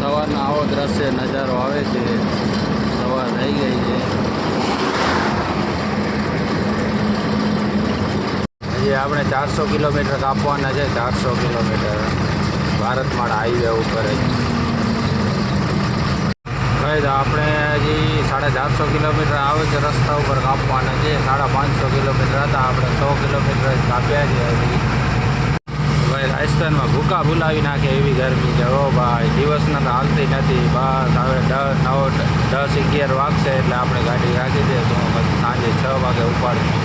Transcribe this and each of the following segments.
સવારના આવો દ્રશ્ય, નજારો આવે છે. સવાર થઈ ગઈ છે. હજી આપણે ચારસો કિલોમીટર કાપવાના છે, ચારસો કિલોમીટર. ભારતમાળા હાઈવે ઉપર તો આપણે હજી સાડા ચારસો કિલોમીટર આવે છે, રસ્તા ઉપર કાપવાના છે. સાડા પાંચસો કિલોમીટર હતા, આપણે સો કિલોમીટર કાપ્યા છે હજી. રાજસ્થાનમાં ભૂકા ભૂલાવી નાખે એવી ગરમી છે. ઓ ભાઈ, દિવસના તો હાલતી નથી. બસ હવે દસ નવ દસ, અગિયાર વાગશે એટલે આપણે ગાડી રાખી દે. તો પછી સાંજે છ વાગે ઉપાડી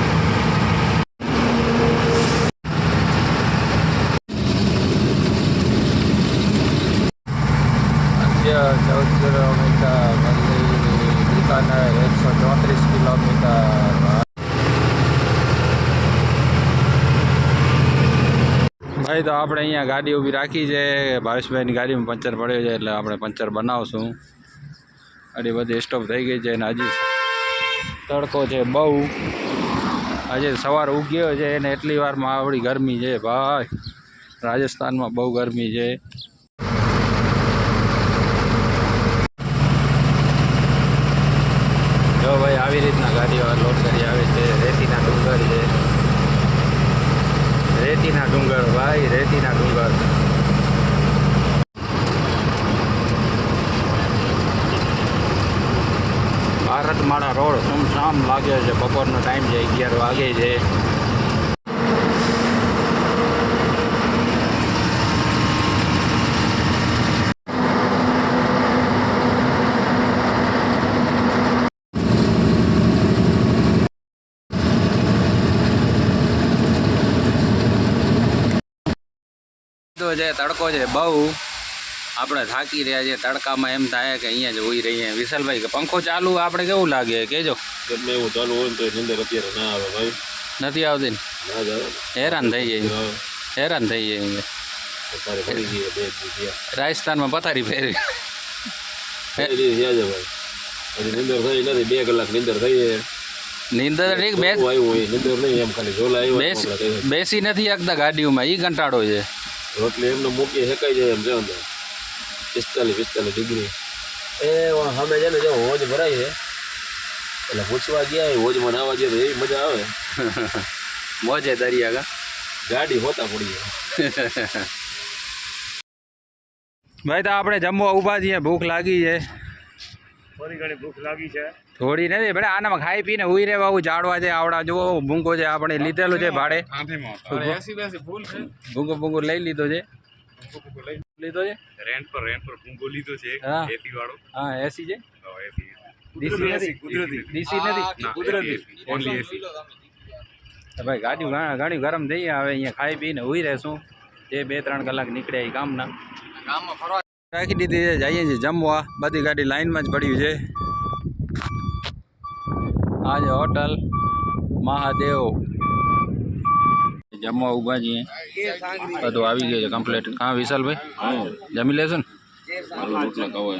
ચૌદ કિલોમીટર દિલ્હી બિકાનેર એકસો ચોત્રીસ કિલોમીટર. ભાઈ, તો આપણે અહીંયા ગાડી ઊભી રાખી છે. ભાવેશભાઈની ગાડીમાં પંચર પડ્યો છે, એટલે આપણે પંચર બનાવશું. ગાડી બધી સ્ટોપ થઈ ગઈ છે અને હજી તડકો છે બહુ. આજે સવાર ઉગ્યો છે અને એટલી વારમાં આવડી ગરમી છે ભાઈ. રાજસ્થાનમાં બહુ ગરમી છે. જો ભાઈ, આવી રીતના ગાડીઓ લોડ કરી આવે છે રેતીના ડુંગર છે રેતીના ડુંગર ભાઈ રેતીના ડુંગર ભારતમાળા રોડ સુમસામ લાગે છે. બપોરનો ટાઈમ છે અગિયાર વાગે છે. તડકો છે બહુ. આપણે થાકી રહ્યા છીએ તડકામાં એમ થાય કે અહીંયા જ ઉઈ રહીએ. વિશાલભાઈ કે પંખો ચાલુ આપણે કેવું લાગે? કેજો ગમે એવું ચાલુ હોય તો અંદર અત્યારે ના આવે ભાઈ. નથી આવતી ને? હેરાન થઈ જાય. હેરાન થઈ જાય અહીંયા. રાજસ્થાનમાં પથારી ફેરવી. બે કલાક નિંદર થઈ નીંદર ઠીક બેસ હોય નિંદર નહીં એમ ખાલી ઝોલા આવ્યો બેસ બેસી નથી શકતા ગાડીઓમાં એ કંટાળો છે. રોટલી એમને મૂકી શકાય છે એમ છે અંદર. પિસ્તાલીસ પિસ્તાલીસ ડિગ્રી. એ સામે છે ને જો હોજ ભરાય છે. એટલે પૂછવા ગયા હોજમાં નાવા જઈએ તો એવી મજા આવે. મોજે દરિયા કા? ગાડી હોતા પડી જાય. ભાઈ તો આપણે જમવા ઊભા છીએ ભૂખ લાગી છે. થોડી ઘણી ભૂખ લાગી છે. થોડી નથી ભલે આનામાં ખાઈ પીને ઉઈ રહેવા બાબુ જાડવા છે આવડા જુઓ ભૂંગો છે આપણે લીધેલું છે ભાડે. ભૂંગો ભૂંગો લઈ લીધો છે. લીધો છે? રેન્ટ પર રેન્ટ પર ભૂંગો લીધો છે હા. એસી વાળો. હા એસી છે? એસી. ડીસી નથી? કુદરતી. ડીસી નથી? કુદરતી. ઓનલી એસી ભાઈ ગાડી ગાડી ગરમ થઈ હવે અહીંયા ખાઈ પીને ઉઈ રહેશું. જે બે ત્રણ કલાક નીકળ્યા એ ગામના. રાખી દીધી છે જઈએ છીએ જમવા. બધી ગાડી લાઈનમાં જ પડ્યું છે. આજે હોટલ મહાદેવ. જમવા ઊભા છીએ. બધું આવી ગયું છે કમ્પ્લીટ હા વિશાલભાઈ? જમી લેશો ને? રોટલા ખાવા